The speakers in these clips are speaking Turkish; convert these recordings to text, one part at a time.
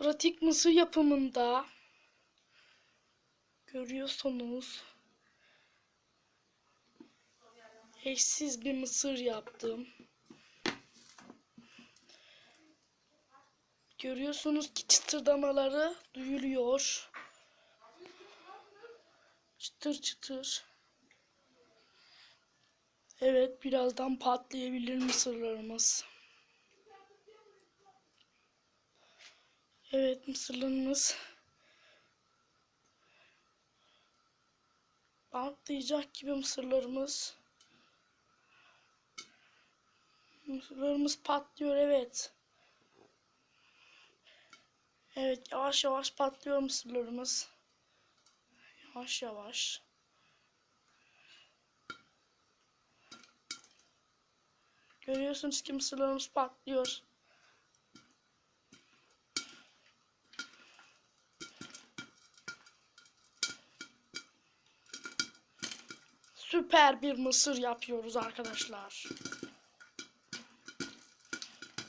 Pratik mısır yapımında görüyorsunuz eşsiz bir mısır yaptım. Görüyorsunuz ki çıtırdamaları duyuluyor. Çıtır çıtır. Evet birazdan patlayabilir mısırlarımız. Evet mısırlarımız patlayacak gibi mısırlarımız. Mısırlarımız patlıyor evet. Evet yavaş yavaş patlıyor mısırlarımız. Yavaş yavaş. Görüyorsunuz ki mısırlarımız patlıyor. Süper bir mısır yapıyoruz arkadaşlar.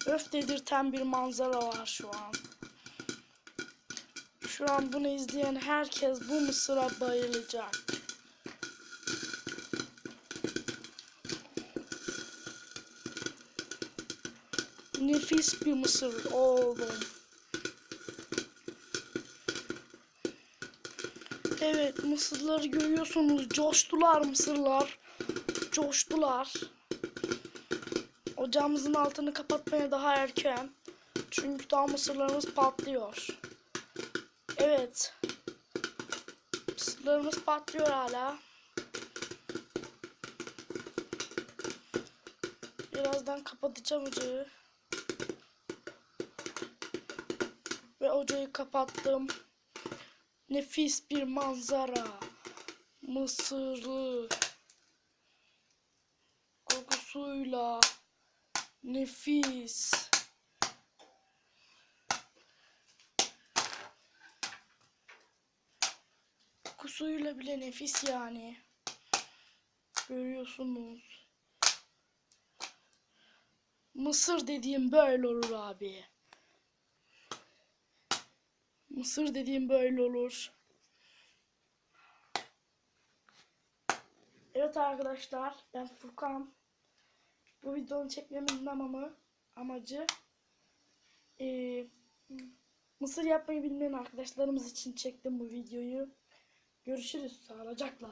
Öf dedirten bir manzara var şu an. Şu an bunu izleyen herkes bu mısıra bayılacak. Nefis bir mısır oğlum. Evet mısırları görüyorsunuz. Coştular mısırlar. Coştular. Ocağımızın altını kapatmaya daha erken. Çünkü daha mısırlarımız patlıyor. Evet. Mısırlarımız patlıyor hala. Birazdan kapatacağım ocağı. Ve ocağı kapattım. Nefis bir manzara. Mısırlı. Kokusuyla. Nefis. Kokusuyla bile nefis yani. Görüyorsunuz. Mısır dediğim böyle olur abi. Mısır dediğim böyle olur. Evet arkadaşlar ben Furkan. Bu videonun çekmemin amamı, amacı eee, mısır yapmayı bilmeyen arkadaşlarımız için çektim bu videoyu. Görüşürüz sağlıcakla.